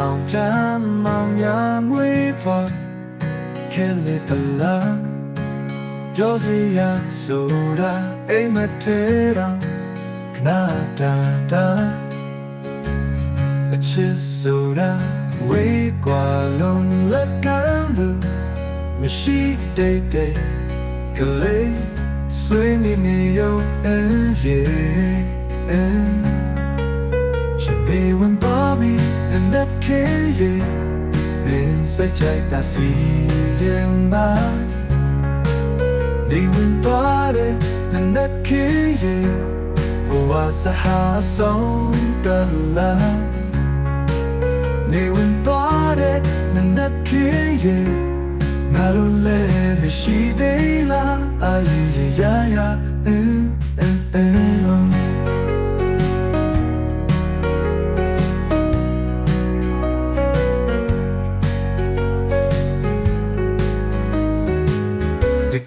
နောင်ချမ်းမောင်ရမွေးဖို့ခဲလေတလာပြောစီရဆိုတာအိမ်မထဲတော့ခနာတာတာအချစ်ဆိုတာဝေးကွာလုံးလက်ကမ်းသူမရှိတဲ့တဲ့ကလေးဆွေးနေနေရောအင်းရဲ့အင်း Should be when Bobby and that kid been such a tasty and bad. They went body and that kid was a house on the line. They went body and that kid not only she they la ay ya ya eh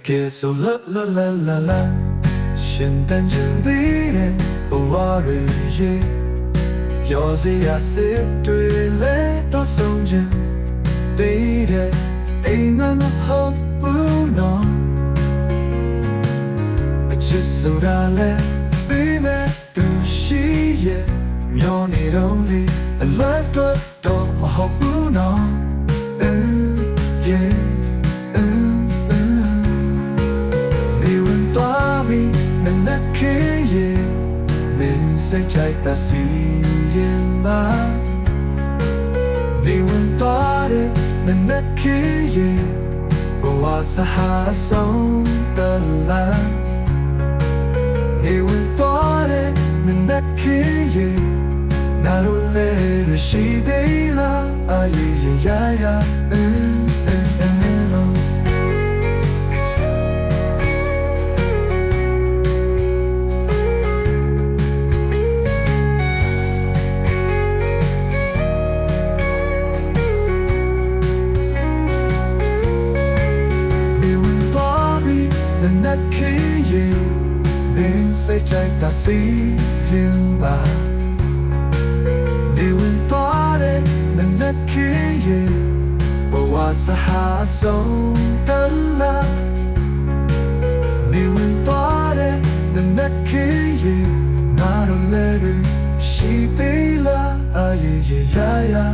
တကယ်ဆိုလာလာလာလာလာရှင်တန်ချင်သေးတယ်ဘဝရရဲ့ပြောစီရစစ်တွေလဲတော့ဆုံးချင်သေးတယ်အိမ်မမဟုတ်ဘူးနော်အချစ်ဆိုတာလဲပြီးမဲ့သူရှိရဲ့မျောနေတော့လေအလွတ်တော့တော့မဟုတ်ဘူးနော် စိတ်ကြိုက်တာစီရင်ပါနေဝင်သွားတဲ့မနက်ခင်းရင်ဘဝစဟာဆုံးတလာနေဝင်သွားတဲ့မနက်ခင်းရင်နာလို့လေရှိသေးလားအရေးရရရ ใจตาสีลืมบาดีวันต่อเด็กนั้นนักคิดยืนบอกว่าสหาสงตันละดีวันต่อเด็กนั้นนักคิดยืนนารุเลรุชีตีละอายยยายา